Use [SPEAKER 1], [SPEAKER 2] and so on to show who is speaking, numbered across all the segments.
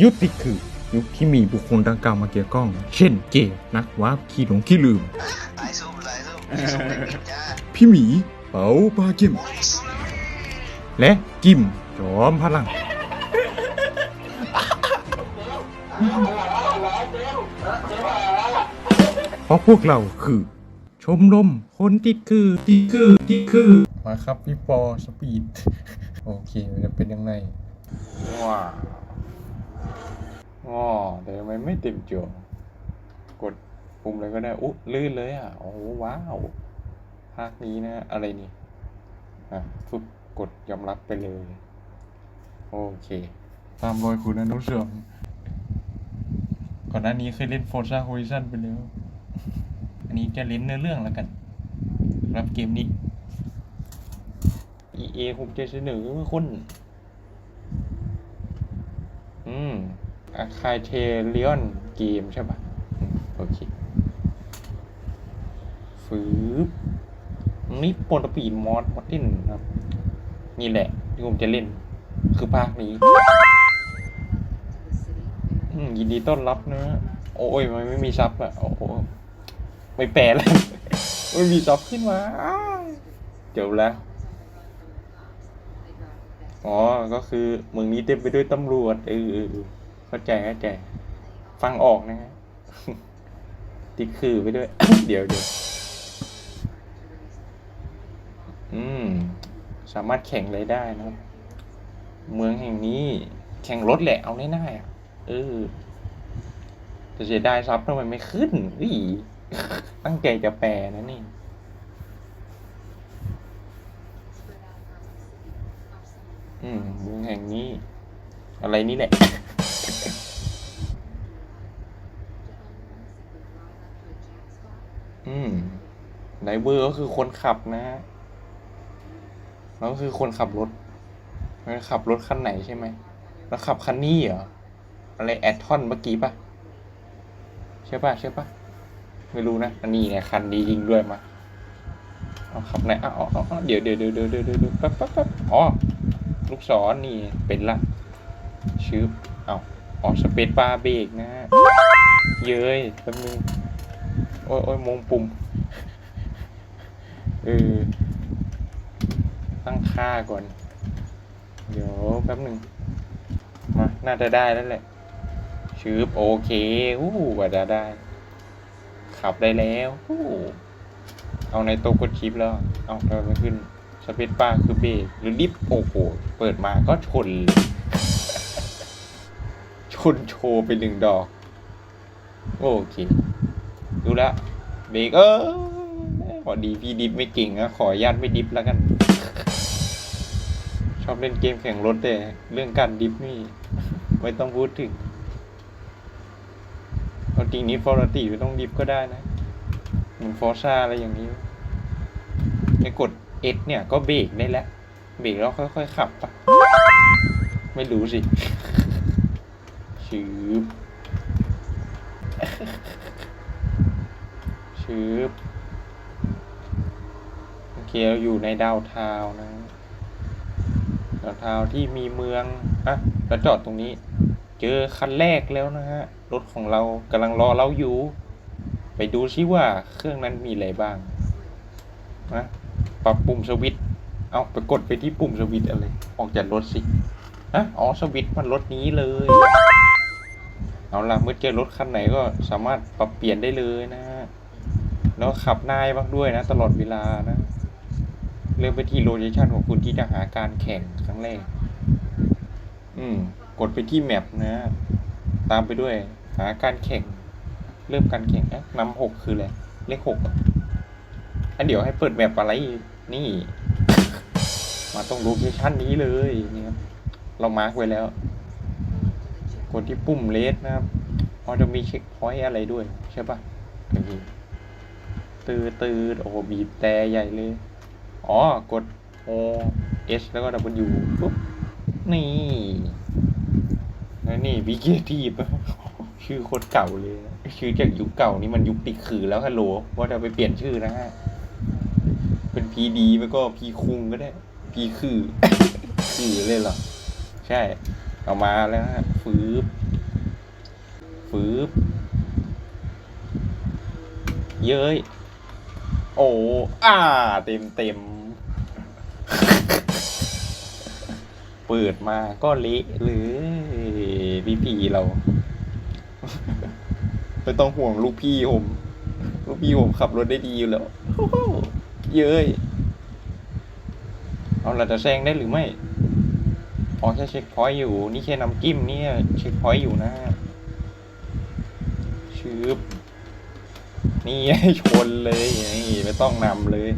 [SPEAKER 1] ยุคติดคือยุคที่มีบุคคลดังกล่าวมาเกี่ยวข้อง เช่นเกย์นักวาร์ปขี้หลงขี้ลืม
[SPEAKER 2] สายส้มสายส้มสายส้มเด็กๆจ้า
[SPEAKER 1] พี่หมีเป๋าปาเกมและกิมจอมพลัง เพราะพวกเราคือ ชมรมคนติดคือติดคือติดคือ มาครับพี่ปอสปีด โอเคมันจะเป็นยังไงว้าว อ๋อแต่ทำไมไม่เต็มจอกดปุ่มอะไรก็ได้อุ๊ลื่นเลยอะโอ้โหว้าวภาคนี้นะอะไรนี่อะฝึกกดยอมรับไปเลย โอเค ตามรอยคุณอนุสรณ์ก่อนหน้านี้เคยเล่น Forza Horizon ไปแล้ว อันนี้จะเล่นเนื้อเรื่องแล้วกันรับเกมนี้ EA คงจะเสนอคน อืมอา คายเทเลียนเกมใช่ปะโอเคฟืบนี่โปรตปีนมอสมอสตินครับ นี่แหละที่ผมจะเล่น คือภาคนี้ ยินดีต้อนรับนะ โอ้ยมันไม่มีซับอะโอ้โห ไม่แปลแล้วไม่มีซับขึ้นมาอ้าวจบแล้วอ๋อ ก็คือเมืองนี้เต็มไปด้วยตำรวจเออ เข้าใจเข้าใจ ฟังออกนะฮะติดคือไปด้วย เดี๋ยวเดี๋ยวอืม สามารถแข่งอะไรได้นะครับ เมืองแห่งนี้แข่งรถแหละเอาง่ายๆอะเออแต่เสียดายซับทำไมไม่ขึ้นอีตั้งใจจะแปลนะนี่อืมเมืองแห่งนี้ อะไรนี่แหละ อืมไดเวอร์ก็คือคนขับนะแล้วก็คือคนขับรถมันขับรถคันไหนใช่ไหม แล้วขับคันนี้เหรอ อะไรแอดทอนเมื่อกี้ปะใช่ปะใช่ปะไม่รู้นะ อันนี้เนี่ยคันดีจริงด้วยมาเอาขับไหนอ้าวอ้าวอ้าวเดี๋ยวเดี๋ยวเดี๋ยวเดี๋ยวเดี๋ยวเดี๋ยวแป๊บแป๊บแป๊บอ๋อ ลูกศรนี่เป็นละชืบเอาอ๋อสเปซบาร์เบรกนะ เย้ยแป๊บนึง อ้ยโอ้ยมงปุ่มเออตั้งค่าก่อน เดี๋ยวแป๊บหนึ่งมา น่าจะได้แล้วแหละชืบโอเคอู้ว่าจะได้ ขับได้แล้วอู้เอาในโต๊ะกดชิปแล้ว เอาทำไมไม่ขึ้น สเปซบาคือเบรกหรือดิฟโอ้โห เปิดมาก็ชน ชนโชว์ไปหนึ่งดอก โอเค ดูแลวเบรกเออพอดีพี่ดิฟไม่เก่งนะขออนุญาตไม่ดิฟแล้วกัน ชอบเล่นเกมแข่งรถแต่เรื่องการดิฟนี่ไม่ต้องพูดถึงเอาจริงนี้ฟอร์ติไม่ต้องดิฟก็ได้นะเหมือนฟอร์ซ่าอะไรอย่างนี้ไปกด S เนี่ยก็เบรกได้แล้วเบรกแล้วค่อยๆขับปะไม่รู้สิชืบ ชืบโอเคเราอยู่ในดาวเทาวนะดาวเทาวที่มีเมืองอะแล้วจอดตรงนี้ เจอคันแรกแล้วนะฮะ รถของเรากำลังรอเราอยู่ ไปดูซิว่าเครื่องนั้นมีอะไรบ้างนะปรับปุ่มสวิตเอาไปกดไปที่ปุ่มสวิตอะไร ออกจากรถสิฮะอ๋อสวิตมันรถนี้เลย เอาล่ะเมื่อเจอรถคันไหนก็สามารถปรับเปลี่ยนได้เลยนะฮะ แล้วขับนายบ้างด้วยนะ ตลอดเวลานะเลือกไปที่โลเคชันของคุณที่จะหาการแข่งครั้งแรก อืม กดไปที่แมปนะ ตามไปด้วย หาการแข่ง เริ่มการแข่งเอ๊ะนำหกคืออะไร เลขหกอันเดี๋ยวให้เปิดแมปอะไรนี่ มาตรงโลเคชันนี้เลยนี่ครับ เรามาร์กไว้แล้ว กดที่ปุ่มเลสนะครับอ๋อจะมีเช็คพอยต์อะไรด้วย ใช่ปะโอเค ตืดตืดโอ้โหบีบแต่ใหญ่เลย อ๋อ กด O S แล้วก็ W ปุ๊บ นี่แล้วนี่วิกิทีฟชื่อโคตรเก่าเลย ชื่อจากยุคเก่านี่มันยุคติดขือแล้วฮัลโหลว่าจะไปเปลี่ยนชื่อนะฮะ เป็นพีดีแล้วก็พีคุงก็ได้ พีคือ คือเลยเหรอ ใช่ เอามาแล้วฮะฟืบบเย้ย โอ้อ่า เต็มเต็มเปิดมาก็เละเลยพี่พีเราไม่ต้องห่วงลูกพี่ผมลูกพี่ผมขับรถได้ดีอยู่แล้วเย้ยเอาเราจะแซงได้หรือไม่อ๋อแค่เช็คพอยต์อยู่ นี่แค่น้ำจิ้มนี่เช็คพอยต์อยู่นะชืบ นี่ชนเลยนี่ไม่ต้องนำเลย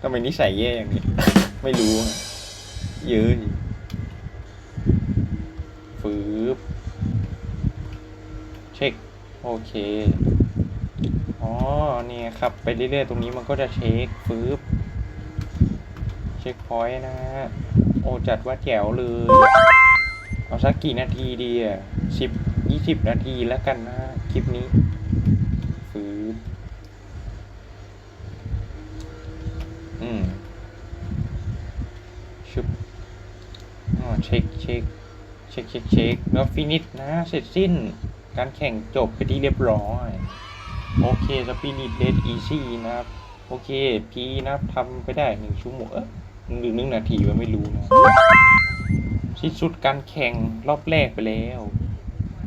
[SPEAKER 1] ทำไมนิสัยแย่อย่างนี้ ไม่รู้เย้ยฟืบเช็ค โอเค อ๋อ เนี่ยครับ ไปเรื่อยๆ ตรงนี้มันก็จะเช็คฟืบเช็คพอยต์นะฮะ โอจัดว่าแจ๋วเลย เอาสักกี่นาทีดีอะสิบยี่สิบนาทีแล้วกันนะ คลิปนี้ ฟืบ อืมชุบอ๋อเช็คเช็คเช็คเช็คเช็คแล้วฟินิชนะ เสร็จสิ้น การแข่งจบไปที่เรียบร้อย โอเคสปินิชเดดอีซี่นะครับ โอเค พีนะครับทำไปได้หนึ่งชั่วโมงเออหรือหนึ่งนาทีว่าไม่รู้นะสิ้นสุดการแข่งรอบแรกไปแล้ว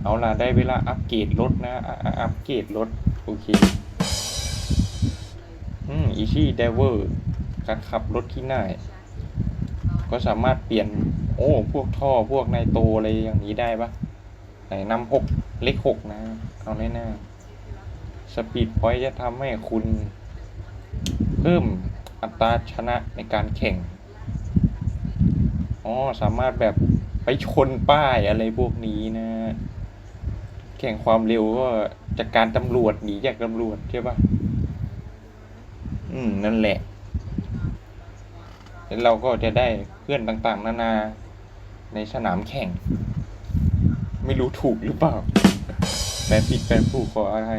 [SPEAKER 1] เอาล่ะ ได้เวลาอัปเกรดรถนะ อัปเกรดรถ โอเค อืม easy driver การขับรถที่ง่ายก็สามารถเปลี่ยน โอ้พวกท่อพวกไนโตอะไรอย่างนี้ได้ปะไหนนำหกเลขหกนะ เอาแน่ๆสปีดพอยต์จะทำให้คุณ เพิ่มอัตราชนะในการแข่ง อ๋อ สามารถแบบไปชนป้ายอะไรพวกนี้นะ แข่งความเร็วก็จากการตำรวจหนีจากตำรวจใช่ปะอืม นั่นแหละ แล้วเราก็จะได้เพื่อนต่างๆ นานาในสนามแข่ง ไม่รู้ถูกหรือเปล่าแปลผิดแปลถูกขออะไร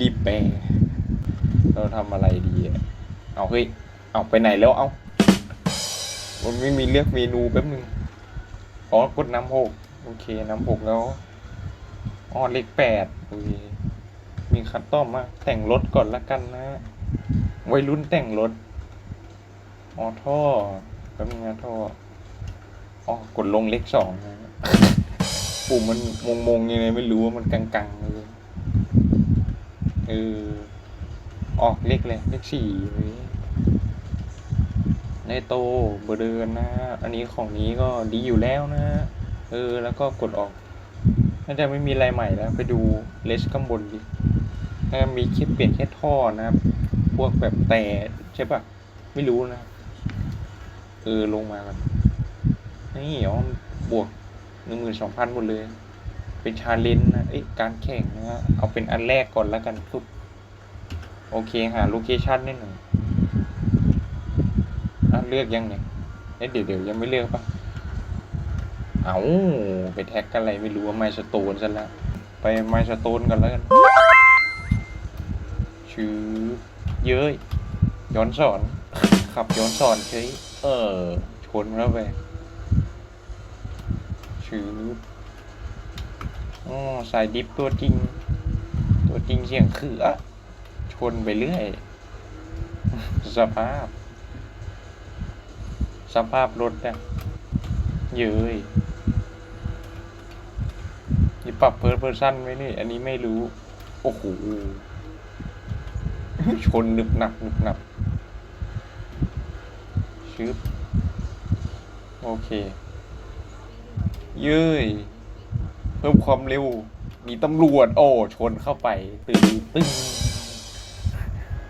[SPEAKER 1] รีบๆแปลเราทำอะไรดีอะเอาเฮ้ยเอาไปไหนแล้วเอามันไม่มีเลือกเมนูแป๊บนึงอ๋อกดน้ำหกโอเคน้ำหกแล้วอ๋อเลขแปดโอเคมีคัดต้อมมาแต่งรถก่อนละกันนะวัยรุ่นแต่งรถ อ๋อท่อแป๊บนึงนะท่ออ๋อกดลงเลขสองนะปุ่มมันมงมงยังไงไม่รู้ว่ามันกังๆเลยเออออกเลขเลยเลขสี่เว้ยในโตเบอร์เดินนะ อันนี้ของนี้ก็ดีอยู่แล้วนะ เออ แล้วก็กดออกน่าจะไม่มีอะไรใหม่แล้ว ไปดูเลสข้างบนดิน่ามีแค่เปลี่ยนแค่ท่อนะครับ พวกแบบแต่ใช่ปะไม่รู้นะ เออลงมากันนี่อ๋อบวกหนึ่งหมื่นสองพันหมดเลย เป็นชาเลนจ์นะเอ้ยการแข่งนะฮะเอาเป็นอันแรกก่อนแล้วกันปุ๊บโอเคหาโลเคชันนิดหนึ่งอะเลือกยังเนี่ยเอ้ยเดี๋ยวเดี๋ยวยังไม่เลือกปะเอาไปแท็กกันอะไรไม่รู้ว่าไมสโตนซะแล้วไปไมสโตนกันแล้วกันชื่อเย้ยย้อนสอนขับย้อนสอนเฉย เออ ชนแล้วไปชื่ออ๋อสายดิฟตัวจริง ตัวจริงเสียงคืออะชนไปเรื่อย สภาพ สภาพรถอะเย้ยนี่ปรับเพิร์เพอร์ซันไว้นี่ อันนี้ไม่รู้ โอ้โห ชนหนึบหนับหนึบหนับ ชึบโอเคเย้ยเพิ่มความเร็ว มีตำรวจ โอ้ ชนเข้าไป ตึงตึ้ง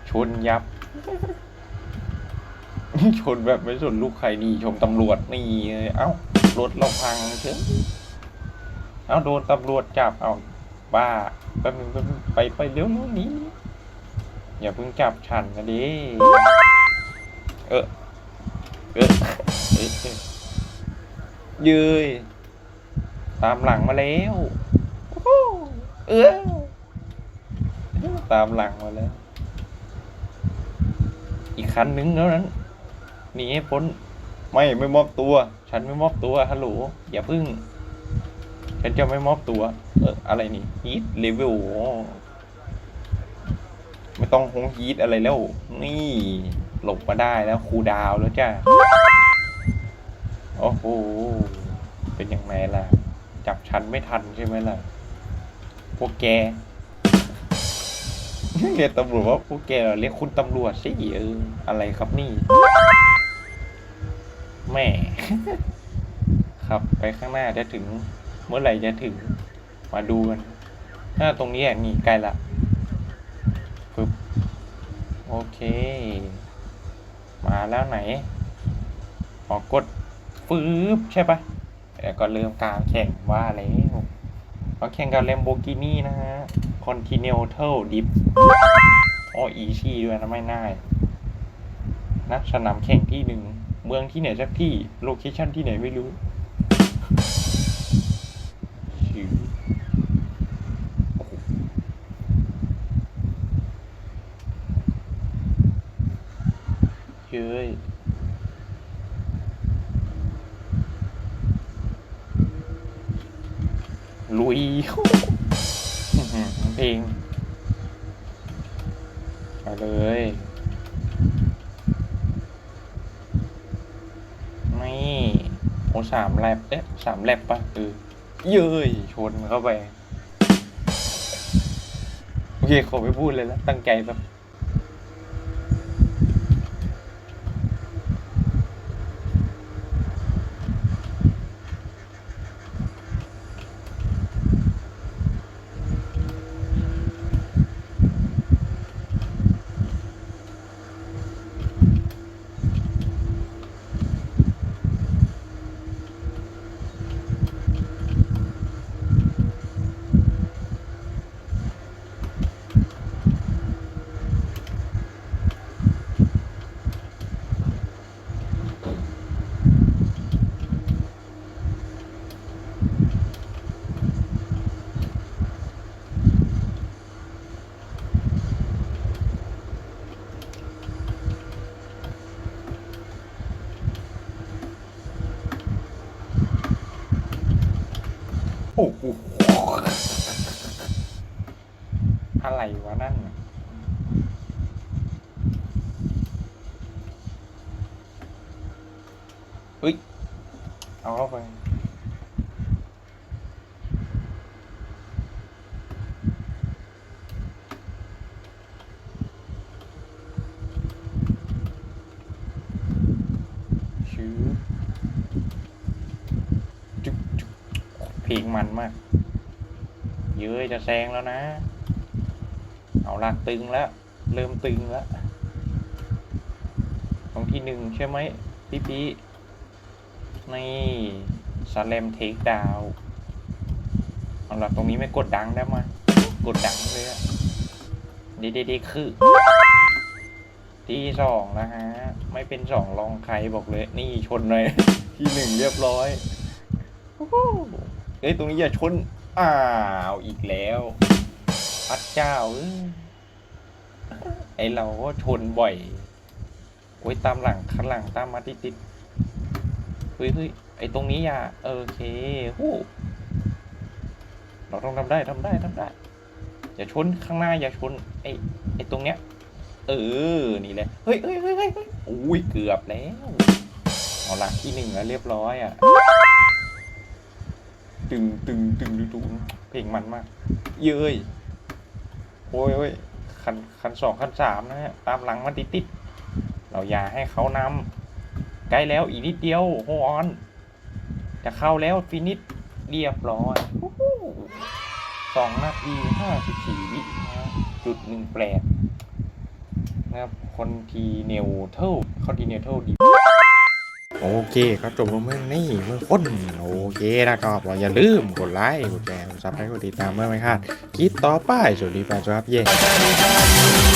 [SPEAKER 1] ชนยับ ชนแบบไม่สนลูกใครนี่ชมตำรวจนี่เลยเอ้ารถเราพังเชียวเอ้าโดนตำรวจจับเอ้าบ้าแป๊บนึงแป๊บนึงไปไปเร็วนู้นนี้ อย่าเพิ่งจับฉันนะดิเออ ยเอ้ยตามหลังมาแล้วเออตามหลังมาแล้ว อีกคันนึงแล้วนั้นหนีให้พ้น ไม่ไม่มอบตัว ฉันไม่มอบตัวฮัลโหลอย่าพึ่ง ฉันจะไม่มอบตัว เอออะไรนี่ฮีทเลเวลไม่ต้องหงฮีทอะไรแล้ว นี่ หลบมาได้แล้วครูดาวแล้วจ้าโอ้โห เป็นยังไงล่ะ จับฉันไม่ทันใช่ไหมล่ะ พวกแก เรียกตำรวจว่าพวกแกเรียกคุณตำรวจสิเอออะไรครับนี่ แม่ครับไปข้างหน้าจะถึงเมื่อไหร่จะถึง มาดูกันถ้าตรงนี้อะนี่ใกล้ละปึ๊บโอเค มาแล้วไหน ออกกดฟืบใช่ปะแล้วก็เริ่มการแข่งว่าแล้วมาแข่งกับเลมโบกินี่นะฮะ Continental Dip อ๋ออีชีด้วยนะไม่น่ายนะสนามแข่งที่หนึ่ง เมืองที่ไหนสักที่ โลเคชั่นที่ไหนไม่รู้ เย้ยลุยเพลงไปเลยนี่โอ้สามแลบเอ๊ะสามแลบปะเออเย้ยชนเข้าไป โอเค ขอไม่พูดเลยแล้วตั้งใจแบบ อะไรวะนั่นน่ะเฮ้ย เอาเข้าไป ชื่อจุ๊บจุ๊บ เพลงมันมาก เย้ยจะแซงแล้วนะ เอาละตึงแล้ว เริ่มตึงแล้วตรงที่หนึ่งใช่ไหมพี่พีนี่สแลมเทคดาวเอาละตรงนี้ไม่กดดังได้ไหมกดดังเลยอะดีดีดีคือ ที่สองนะฮะ ไม่เป็นสองรองใครบอกเลย นี่ชนเลย ที่หนึ่งเรียบร้อย เอ้ยตรงนี้อย่าชน อ้าวอีกแล้วพัดเจ้าเอ้ยไอเราก็ชนบ่อยโอ้ยตามหลังข้างหลังตามมาติดติดเฮ้ยเฮ้ยไอตรงนี้อย่าโอเคฮู้เราต้องทำได้ทำได้ทำได้ อย่าชนข้างหน้าอย่าชนไอไอตรงเนี้ย เออ นี่แหละ เฮ้ยเฮ้ยเฮ้ยเฮ้ยเฮ้ยอุ้ยเกือบแล้ว เอาละที่หนึ่งแล้วเรียบร้อยอะ ตึงตึงตึงตึงตึงเพลงมันมาก เย้ยโอ้ยโอ้ยคันคันสองคันสามนะฮะตามหลังมันติดติดเราอย่าให้เขานำใกล้แล้วอีกนิดเดียวโฮออนจะเข้าแล้วฟินิชเรียบร้อยสองนาทีห้าสิบสี่วินะจุดหนึ่งแปดนะครับคอนทีเนลเทลคอนทีเนลเทลดี โอเคครับจบลงเมื่อนี่เมื่อคนโอเคนะครับอย่าลืมกดไลค์กดแชร์กดซับสไครต์กดติดตามเมื่อไม่คาดคลิปต่อไปสวัสดีแฟนครับเย้